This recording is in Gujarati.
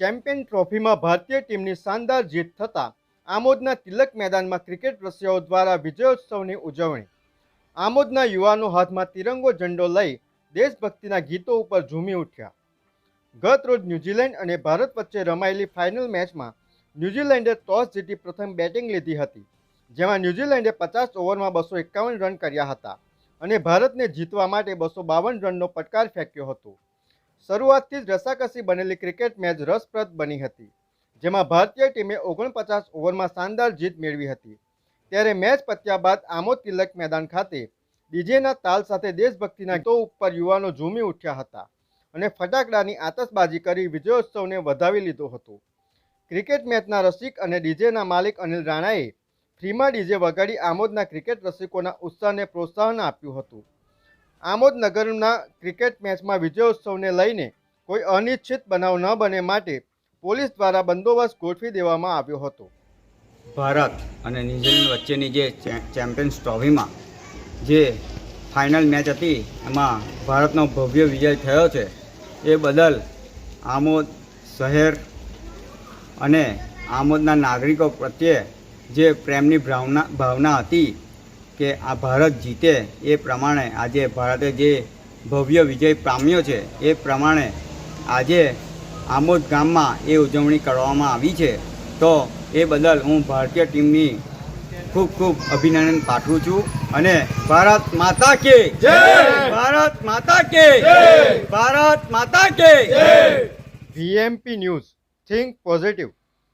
ચેમ્પિયન ટ્રોફીમાં ભારતીય ટીમની શાનદાર જીત થતાં આમોદના તિલક મેદાનમાં ક્રિકેટ રસિયાઓ દ્વારા વિજયોત્સવની ઉજવણી. આમોદના યુવાનો હાથમાં તિરંગો ઝંડો લઈ દેશભક્તિના ગીતો ઉપર ઝૂમી ઉઠ્યા. ગત રોજ ન્યૂઝીલેન્ડ અને ભારત વચ્ચે રમાયેલી ફાઇનલ મેચમાં ન્યૂઝીલેન્ડે ટોસ જીતી પ્રથમ બેટિંગ લીધી હતી, જેમાં ન્યૂઝીલેન્ડે પચાસ ઓવરમાં બસો એકાવન રન કર્યા હતા અને ભારતને જીતવા માટે બસો બાવન રનનો પડકાર ફેંક્યો હતો. શરૂઆતથી જ રસાકસી બનેલી ક્રિકેટ મેચ રસપ્રદ બની હતી, જેમાં ભારતીય ટીમે ઓગણપચાસ ઓવરમાં શાનદાર જીત મેળવી હતી. ત્યારે મેચ પત્યા બાદ આમોદ તિલક મેદાન ખાતે ડીજેના તાલ સાથે દેશભક્તિના ગીતો ઉપર યુવાનો ઝૂમી ઉઠ્યા હતા અને ફટાકડાની આતશબાજી કરી વિજયોત્સવને વધાવી લીધો હતો. ક્રિકેટ મેચના રસિક અને ડીજેના માલિક અનિલ રાણાએ ફ્રીમાં ડીજે વગાડી આમોદના ક્રિકેટ રસિકોના ઉત્સાહને પ્રોત્સાહન આપ્યું હતું. આમોદ નગરના ક્રિકેટ મેચમાં વિજયોત્સવને લઈને કોઈ અનિચ્છિત બનાવ ન બને માટે પોલીસ દ્વારા બંદોબસ્ત ગોઠવી દેવામાં આવ્યો હતો. ભારત અને ન્યૂઝીલેન્ડ વચ્ચેની જે ચેમ્પિયન્સ ટ્રોફીમાં જે ફાઇનલ મેચ હતી, એમાં ભારતનો ભવ્ય વિજય થયો છે. એ બદલ આમોદ શહેર અને આમોદના નાગરિકો પ્રત્યે જે પ્રેમની ભાવના ભાવના હતી કે આ ભારત જીતે એ પ્રમાણે આજે ભારતે જે ભવ્ય વિજય પામ્યો છે, એ પ્રમાણે આજે આમોદ ગામમાં એ ઉજવણી કરવામાં આવી છે. તો એ બદલ હું ભારતીય ટીમની ખૂબ ખૂબ અભિનંદન પાઠવું છું અને ભારત માતા કે ભારત માતા કે ભારત માતા કે વીએમપી ન્યૂઝ, થિંક પોઝિટિવ.